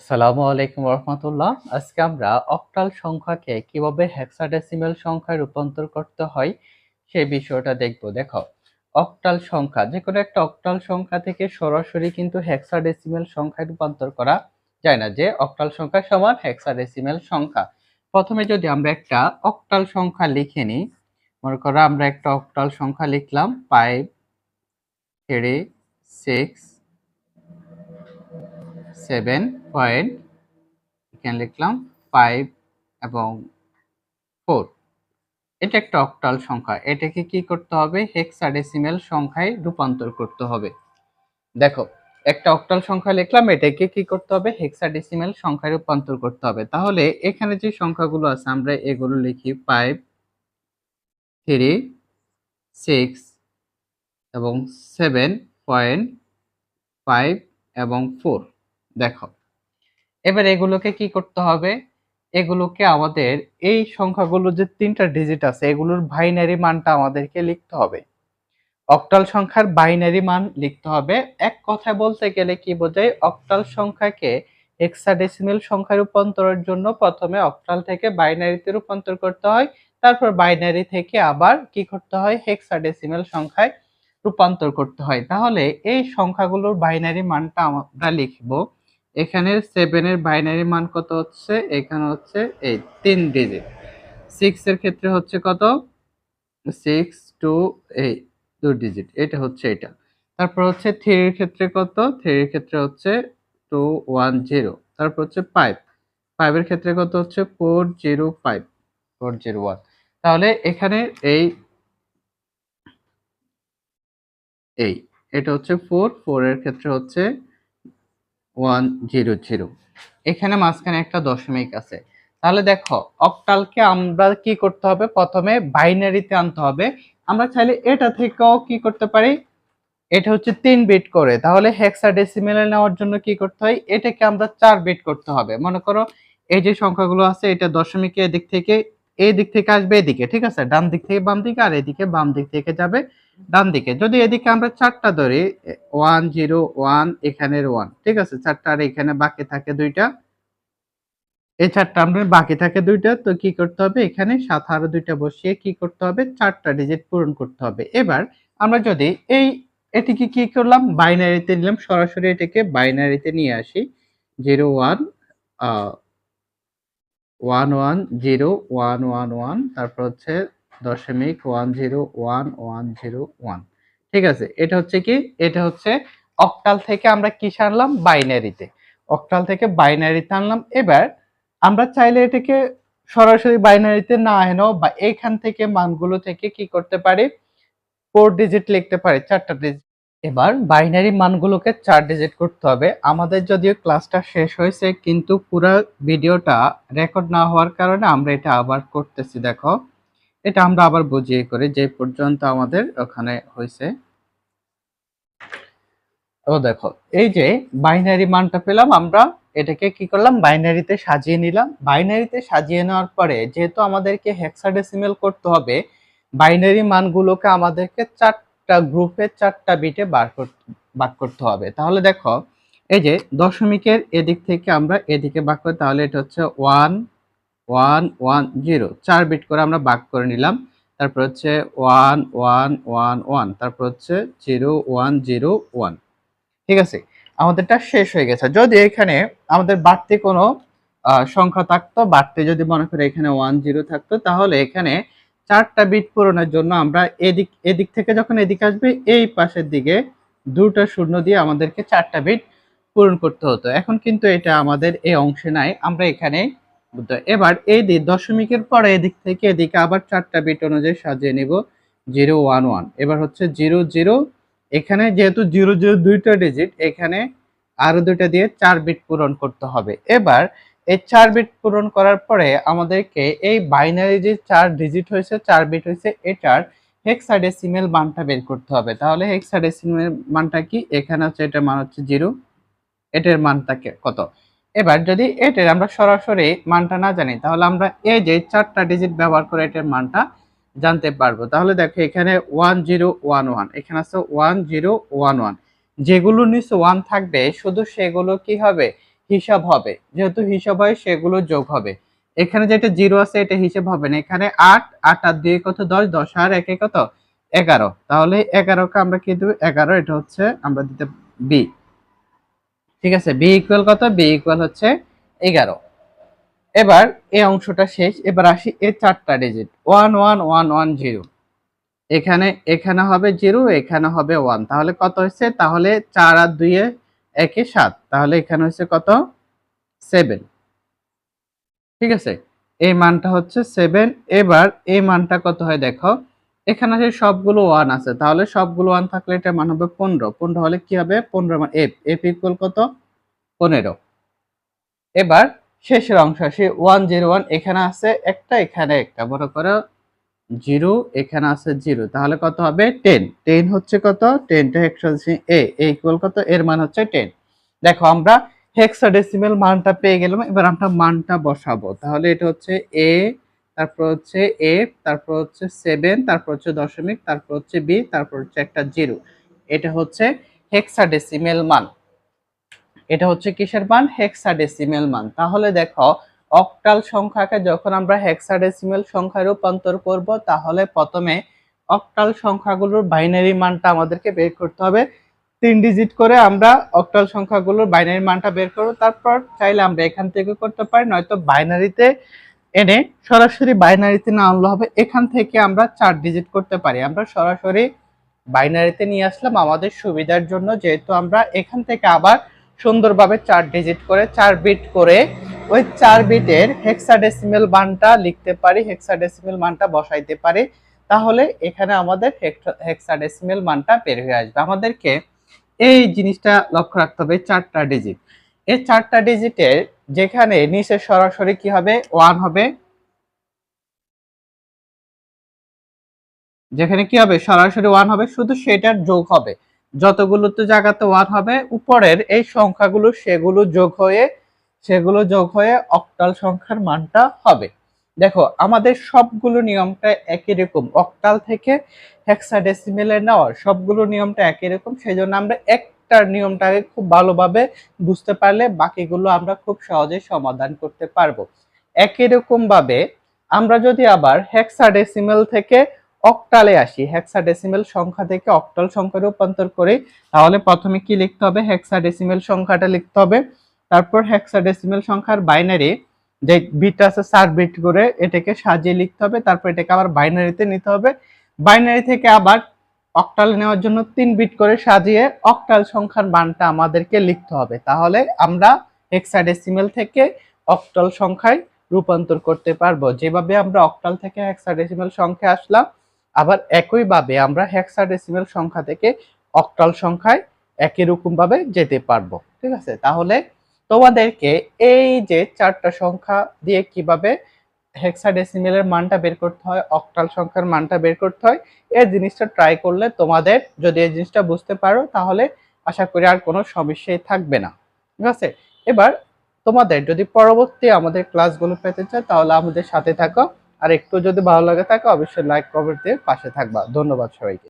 আসসালামু আলাইকুম রহমতুল্লাহ। আজকে আমরা অক্টাল সংখ্যাকে কীভাবে হেক্সাডেসিমেল সংখ্যায় রূপান্তর করতে হয় সেই বিষয়টা দেখব। দেখো, অক্টাল সংখ্যা যে কোনো একটা অক্টাল সংখ্যা থেকে সরাসরি কিন্তু হেক্সাডেসিমেল সংখ্যায় রূপান্তর করা যায় না, যে অক্টাল সংখ্যা সমান হেক্সাডেসিমেল সংখ্যা। প্রথমে যদি আমরা একটা অক্টাল সংখ্যা লিখে নিই, মনে করো আমরা একটা অক্টাল সংখ্যা লিখলাম five three six seven point, এখানে লিখলাম ফাইভ এবং ফোর। এটা একটা অক্টাল সংখ্যা। এটাকে কি করতে হবে? হেক্সাডেসিমেল সংখ্যায় রূপান্তর করতে হবে। দেখো, একটা অক্টাল সংখ্যা লিখলাম, এটাকে কি করতে হবে? হেক্সাডেসিমেল সংখ্যায় রূপান্তর করতে হবে। তাহলে এখানে যে সংখ্যাগুলো আছে, আমরা এগুলো লিখি ফাইভ, থ্রি, সিক্স এবং সেভেন পয়েন্ট, ফাইভ এবং ফোর। দেখো, এবার এগুলোকে কি করতে হবে? এগুলোকে আমাদের এই সংখ্যাগুলো যে তিনটা ডিজিট আছে, এগুলোর বাইনারি মানটা আমাদেরকে লিখতে হবে। অক্টাল সংখ্যার বাইনারি মান লিখতে হবে। এক কথায় বলতে গেলে কি বোঝায়? অক্টাল সংখ্যাকে হেক্সাডেসিমেল সংখ্যায় রূপান্তরের জন্য প্রথমে অক্টাল থেকে বাইনারিতে রূপান্তর করতে হয়। তারপর বাইনারি থেকে আবার কি করতে হয়? হেক্সাডেসিমেল সংখ্যায় রূপান্তর করতে হয়। তাহলে এই সংখ্যাগুলোর বাইনারি মানটা আমরা লিখব। এখানের সেভেনের বাইনারি মান কত হচ্ছে? এখানে হচ্ছে এই তিন ডিজিট সিক্স এর ক্ষেত্রে হচ্ছে কত? সিক্স টু এই দু ডিজিট এটা হচ্ছে এটা। তারপর হচ্ছে থ্রির ক্ষেত্রে কত? থ্রির ক্ষেত্রে হচ্ছে টু ওয়ান জিরো তারপর হচ্ছে ফাইভ ফাইভের ক্ষেত্রে কত হচ্ছে? Four zero five four zero one তাহলে এখানে এই এই এটা হচ্ছে ফোর ফোর এর ক্ষেত্রে হচ্ছে ওয়ান জিরো জিরো। এখানে মাঝখানে একটা দশমিক আছে। তাহলে দেখো অক্টালকে আমরা কি করতে হবে? প্রথমে বাইনারিতে আনতে হবে। আমরা চাইলে এটা থেকেও কি করতে পারি? এটা হচ্ছে তিন বিট করে। তাহলে হেক্সাডেসিমেলে নেওয়ার জন্য কি করতে হয়? এটাকে আমরা চার বিট করতে হবে। মনে করো, এই যে সংখ্যাগুলো আছে, এটা দশমিকে এদিক থেকে এই দিক থেকে আসবে এদিকে, ঠিক আছে? ডান দিক থেকে বাম দিকে, আর এদিকে বাম দিক থেকে যাবে। ডান দিকে যদি এদিকে আমরা চারটা ধরি ওয়ান জিরো ওয়ান এখানের ওয়ান ঠিক আছে? চারটা আর এখানে বাকি থাকে দুইটা। এই চারটা আমরা, বাকি থাকে দুইটা, তো কি করতে হবে? এখানে সাত আরও দুইটা বসিয়ে কি করতে হবে? চারটা ডিজিট পূরণ করতে হবে। এবার আমরা যদি এই, এটিকে কি করলাম? বাইনারিতে নিলাম। সরাসরি এটাকে বাইনারিতে নিয়ে আসি। Zero one one one zero one one one তারপর হচ্ছে দশমিক one zero one one zero one ঠিক আছে, এটা হচ্ছে কি? এটা হচ্ছে অক্টাল থেকে আমরা কি আনলাম বাইনারিতে অক্টাল থেকে বাইনারিতে আনলাম। এবার আমরা চাইলে এটাকে সরাসরি বাইনারিতে না এনেও বা এখান থেকে মানগুলো থেকে কি করতে পারি? ফোর ডিজিট লিখতে পারি, চারটা ডিজিট এবার বাইনারি মানগুলোকে চার ডিজিট করতে হবে। আমাদের যদিও ক্লাসটা শেষ হয়েছে, কিন্তু পুরো ভিডিওটা রেকর্ড না হওয়ার কারণে আমরা এটা আবার করতেছি, দেখো। এটা আমরা আবার বুঝিয়ে করি যে পর্যন্ত আমাদের ওখানে হয়েছে ও দেখো, এই যে বাইনারি মানটা পেলাম আমরা, এটাকে কি করলাম? বাইনারিতে সাজিয়ে নিলাম। বাইনারিতে সাজিয়ে নেওয়ার পরে যেহেতু আমাদেরকে হেক্সাডেসিমেল করতে হবে, বাইনারি মানগুলোকে আমাদেরকে চারটা গ্রুপে চারটা বিটে বার করতে ভাগ করতে হবে। তাহলে দেখো, এই যে দশমিকের এদিক থেকে আমরা এদিকে ভাগ করি, তাহলে এটা হচ্ছে ওয়ান ওয়ান ওয়ান, জিরো। চার বিট করে আমরা ভাগ করে নিলাম। তারপর হচ্ছে ওয়ান ওয়ান ওয়ান ওয়ান। তারপর হচ্ছে জিরো, ওয়ান জিরো, ওয়ান। ঠিক আছে? আমাদেরটা শেষ হয়ে গেছে। যদি এখানে আমাদের বাড়তি কোনো সংখ্যা থাকতো, বাড়তি যদি মনে করি এখানে ওয়ান, জিরো থাকতো, তাহলে এখানে চারটা বিট পূরণের জন্য আমরা এদিক এদিক থেকে যখন এদিকে আসবে, এই পাশের দিকে দুটো শূন্য দিয়ে আমাদেরকে চারটা বিট পূরণ করতে হতো। এখন কিন্তু এটা আমাদের এই অংশে নাই। আমরা এখানে এবার এই দিক দশমিকের পরে এদিক থেকে এদিকে আবার চারটা বিট অনুযায়ী সাজিয়ে নিব জিরো ওয়ান ওয়ান এবার হচ্ছে জিরো জিরো এখানে যেহেতু জিরো জিরো দুইটা ডিজিট এখানে আরও দুইটা দিয়ে চার বিট পূরণ করতে হবে। এবার এই চার বিট পূরণ করার পরে আমাদেরকে এই বাইনারি যে চার ডিজিট হয়েছে, চার বিট হয়েছে, এটার হেক্সাডেসিমেল মানটা বের করতে হবে। তাহলে হেক্সাডেসিমেল মানটা কি? এখানে হচ্ছে এটার মান হচ্ছে জিরো এটার মানটা কত? এবার যদি এটার আমরা সরাসরি মানটা না জানি, তাহলে আমরা এই যে চারটা ডিজিট ব্যবহার করে এটার মানটা জানতে পারব। তাহলে দেখো এখানে ওয়ান জিরো ওয়ান ওয়ান এখানে আছে ওয়ান জিরো ওয়ান ওয়ান যেগুলো নিচে ওয়ান থাকবে, শুধু সেগুলো কি হবে? হিসাব হবে। যেহেতু হিসাব হয়, সেগুলো যোগ হবে। এখানে যেটা জিরো আছে, এটা হিসাব হবে না। এখানে আট আট আর দুই কত? দশ দশ আর একে কত? এগারো। তাহলে এগারোকে আমরা কি দেবো? এগারো, এটা হচ্ছে আমরা দিতে বি। ঠিক আছে? বি ইকুয়াল কত? বি ইকুয়াল হচ্ছে এগারো। এবার এই অংশটা শেষ, এবার আসি এ চারটা digit one one one one zero এখানে এখানে হবে জিরো এখানে হবে ওয়ান তাহলে কত হচ্ছে তাহলে চার আর দুইয়ে একে সাত। তাহলে এখানে হচ্ছে কত? সেভেন ঠিক আছে? এই মানটা হচ্ছে সেভেন এবার এই মানটা কত হয় দেখো? এখানে আছে সবগুলো ওয়ান আছে। তাহলে সবগুলো ওয়ান থাকলে এটা মান হবে পনেরো। পনেরো হলে কি হবে? পনেরো মান এফ এফ ইকুয়াল কত? পনেরো। এবার শেষের অংশ আসে ওয়ান জিরো ওয়ান এখানে আছে একটা, এখানে একটা। বড় করে জিরো এখানে আছে জিরো তাহলে কত হবে? টেন টেন হচ্ছে কত? টেনটা হেক্সাডেসিমেল এ ইকুয়াল কত? এর মান হচ্ছে টেন দেখো, আমরা হেক্সাডেসিমেল মানটা পেয়ে গেলাম। এবার আমরা মানটা বসাবো। তাহলে এটা হচ্ছে এ তারপর হচ্ছে এ তারপর হচ্ছে সেভেন তারপর হচ্ছে দশমিক, তারপর হচ্ছে বি তারপর হচ্ছে একটা জিরো। এটা হচ্ছে হেক্সাডেসিমেল মান। এটা হচ্ছে কিসের মান? হেক্সাডেসিমেল মান। তাহলে দেখো অক্টাল সংখ্যাকে যখন আমরা হেক্সাডেসিমেল সংখ্যায় রূপান্তর করব, তাহলে প্রথমে অক্টাল সংখ্যাগুলোর বাইনারি মানটা আমাদেরকে বের করতে হবে। তিন ডিজিট করে আমরা অক্টাল সংখ্যাগুলোর বাইনারি মানটা বের করব। তারপর চাইলে আমরা এখান থেকে করতে পারি, নয়তো বাইনারিতে এনে সরাসরি বাইনারিতে না আনলে হবে। এখান থেকে আমরা চার ডিজিট করতে পারি। আমরা সরাসরি বাইনারিতে নিয়ে আসলাম আমাদের সুবিধার জন্য, যেহেতু আমরা এখান থেকে আবার সুন্দরভাবে চার ডিজিট করে, চার বিট করে ওই চার বিটের হেক্সাডেসিমেল মানটা লিখতে পারি হেক্সাডেসিমেল মানটা বসাইতে পারি। তাহলে এখানে আমাদের হেক্সাডেসিমেল মানটা বের হয়ে আসবে। আমাদেরকে এই জিনিসটা লক্ষ্য রাখতে হবে, চারটা ডিজিট এই চারটা ডিজিটের যেখানে নিচে সরাসরি কি হবে? ওয়ান হবে। যেখানে কি হবে? সরাসরি ওয়ান হবে। শুধু সেটার যোগ হবে। যতগুলো তো জায়গাতে ওয়ান হবে, উপরের এই সংখ্যাগুলো সেগুলো যোগ হয়ে, সেগুলো যোগ হয়ে অক্টাল সংখ্যার মানটা হবে। দেখো, আমাদের সবগুলো নিয়মটা একই রকম। অক্টাল থেকে হেক্সাডেসিমেলে নেওয়ার সবগুলো নিয়মটা একই রকম। সেই জন্য আমরা একটা নিয়মটাকে খুব ভালোভাবে বুঝতে পারলে বাকিগুলো আমরা খুব সহজে সমাধান করতে পারব। একই রকম ভাবে আমরা যদি আবার হেক্সাডেসিমেল থেকে অক্টালে আসি হেক্সাডেসিমেল সংখ্যা থেকে অক্টাল সংখ্যা রূপান্তর করি, তাহলে প্রথমে কি লিখতে হবে? হেক্সাডেসিমেল সংখ্যাটা লিখতে হবে। তারপর হেক্সাডেসিমেল সংখ্যার বাইনারি যে বিট আছে চার বিট করে এটাকে সাজিয়ে লিখতে হবে। তারপর এটাকে আবার বাইনারিতে নিতে হবে। বাইনারি থেকে আবার অক্টাল নেওয়ার জন্য তিন বিট করে সাজিয়ে অক্টাল সংখ্যার মানটা আমাদেরকে লিখতে হবে। তাহলে আমরা হেক্সাডেসিমেল থেকে অক্টাল সংখ্যায় রূপান্তর করতে পারব। যেভাবে আমরা অক্টাল থেকে হেক্সাডেসিমেল সংখ্যা আসলাম, আবার একইভাবে আমরা হেক্সাডেসিমেল সংখ্যা থেকে অক্টাল সংখ্যায় একই রকম ভাবে যেতে পারব। ঠিক আছে? তাহলে তোমাদেরকে এই যে চারটা সংখ্যা দিয়ে কীভাবে হেক্সাডেসিমেলের মানটা বের করতে হয় অক্টাল সংখ্যার মানটা বের করতে হয়। এই জিনিসটা ট্রাই করলে তোমাদের, যদি এই জিনিসটা বুঝতে পারো, তাহলে আশা করি আর কোনো সমস্যাই থাকবে না। ঠিক আছে? এবার তোমাদের যদি পরবর্তী আমাদের ক্লাসগুলো পেতে চাও, তাহলে আমাদের সাথে থাকো। আর একটু যদি ভালো লাগে থাকো, অবশ্যই লাইক কমেন্ট দিয়ে পাশে থাকবা। ধন্যবাদ সবাইকে।